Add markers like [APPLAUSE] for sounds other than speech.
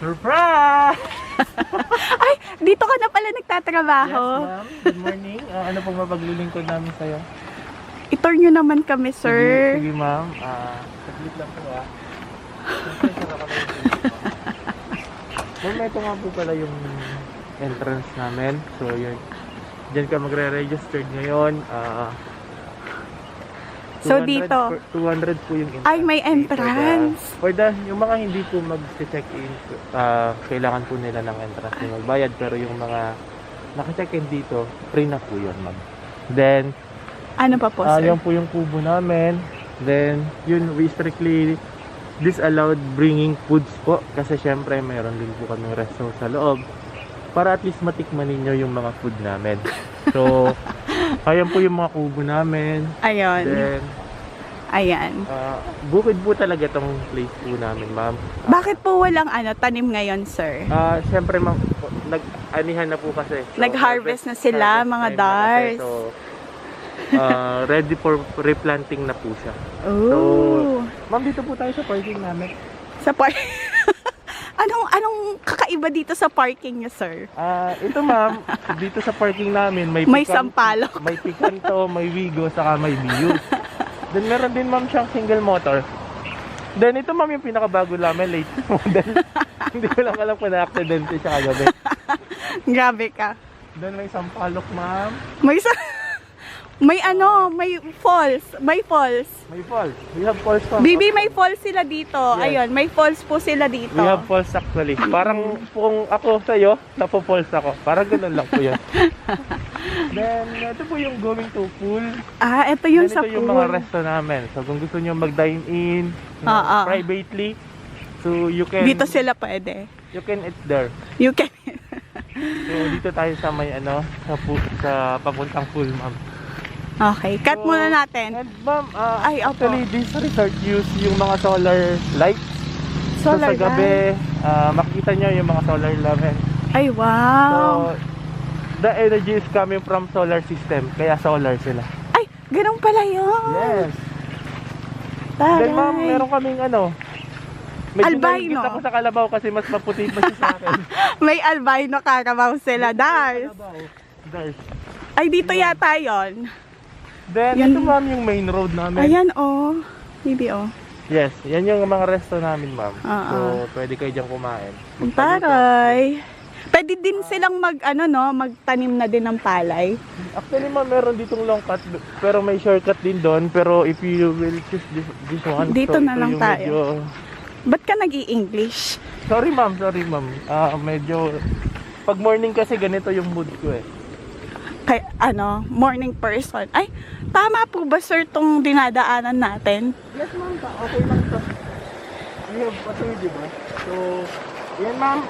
Surprise! [LAUGHS] Ay, dito ka na pala Yes, nagtatrabaho. ma'am. Good morning. Ah, ano pong mapaglilingkod namin sa'yo? Itur nyo naman kami, Sige, sir. sige ma'am. Ah, saglit lang po ah. [LAUGHS] Ma'am, ito nga po pala yung entrance namin. So, yun. Diyan ka magre-register ngayon. Ah, So, 200 dito. per- 200 po yung entrance. Ay, may fee for the- entrance. For the, yung mga hindi po mag-check-in, ah, kailangan po nila ng entrance yung magbayad. Pero yung mga naka-check-in dito, free na po yun, ma'am. Then, Ano pa po, Ah, sir? yan po yung kubo namin. Then, yun, we strictly disallowed bringing foods po. Kasi syempre, mayroon din po kami resto sa loob. Para at least matikman ninyo yung mga food namin. So, [LAUGHS] ayan po yung mga kubo namin. Ayun. Then, Ayan. ah, bukid po talaga tong place po namin, ma'am. Bakit po walang ano, tanim ngayon, sir? Ah, syempre, ma'am, nag-anihan na po kasi. So, Nag-harvest na sila, harvest mga kasi. dars. So, ah, ready for replanting na po siya. Oh. Ma'am, dito po tayo sa parking namin. Sa park... [LAUGHS] anong anong kakaiba dito sa parking niyo, sir? Ah, ito ma'am, dito sa parking namin may May pikan- sampalok. may pikanto, may wigo, saka may view. Then meron din ma'am siyang single motor. Then ito ma'am yung pinakabago namin, late [LAUGHS] model. Hindi ko lang alam kung na-accident siya kagabi. Grabe ka. Then may sampalok ma'am. May sa... [LAUGHS] May ano, may falls. May falls. May falls. We have falls ma'am. Bibi, may falls sila dito. Yes. Ayun, may falls po sila dito. We have falls actually. Parang kung ako sa'yo, napo-falls ako. Parang ganun lang po yun. [LAUGHS] Then, ito po yung going to pool. Ah, ito yung Ganito sa yung pool. mga resto namin. So kung gusto nyo mag-dine in you know, Ah, ah. privately, so you can Dito sila pwede. you can eat there. You can... So dito tayo sa may ano, sa pool, sa papuntang pool, ma'am. Okay, cut So, muna natin. And ma'am, ah, Ay, opo. actually this resort use yung mga solar lights. Solar so sa gabi, ah, makikita nyo yung mga solar namin. Ay, So wow. the energy is coming from solar system, kaya solar sila. Ay, ganun pala yun. Yes. Taray. Then ma'am, meron kaming ano, Medyo Albino. ako sa kalabaw kasi mas maputi pa siya sa akin. [LAUGHS] May albino karabaw sila, Dars. Dars. Ay, dito yata yon. Then, Yan. ito ma'am yung main road namin. Ayan, oh. Bibi, oh. Yes, yan yung mga resto namin ma'am. Ah, so, pwede kayo dyan kumain. Taray. Pwede din silang mag, ano, no, magtanim na din ng palay. Actually ma'am, meron ditong long cut, pero may shortcut din doon. Pero if you will choose this, this one, Dito so na lang tayo. Medyo, Ba't ka nag english sorry ma'am, sorry ma'am. Ah, medyo, pag morning kasi ganito yung mood ko eh. Kay, ano, morning person. Ay, tama po ba, sir, tong dinadaanan natin? Yes ma'am, okay lang to. Have patuloy, di ba? So, yan ma'am,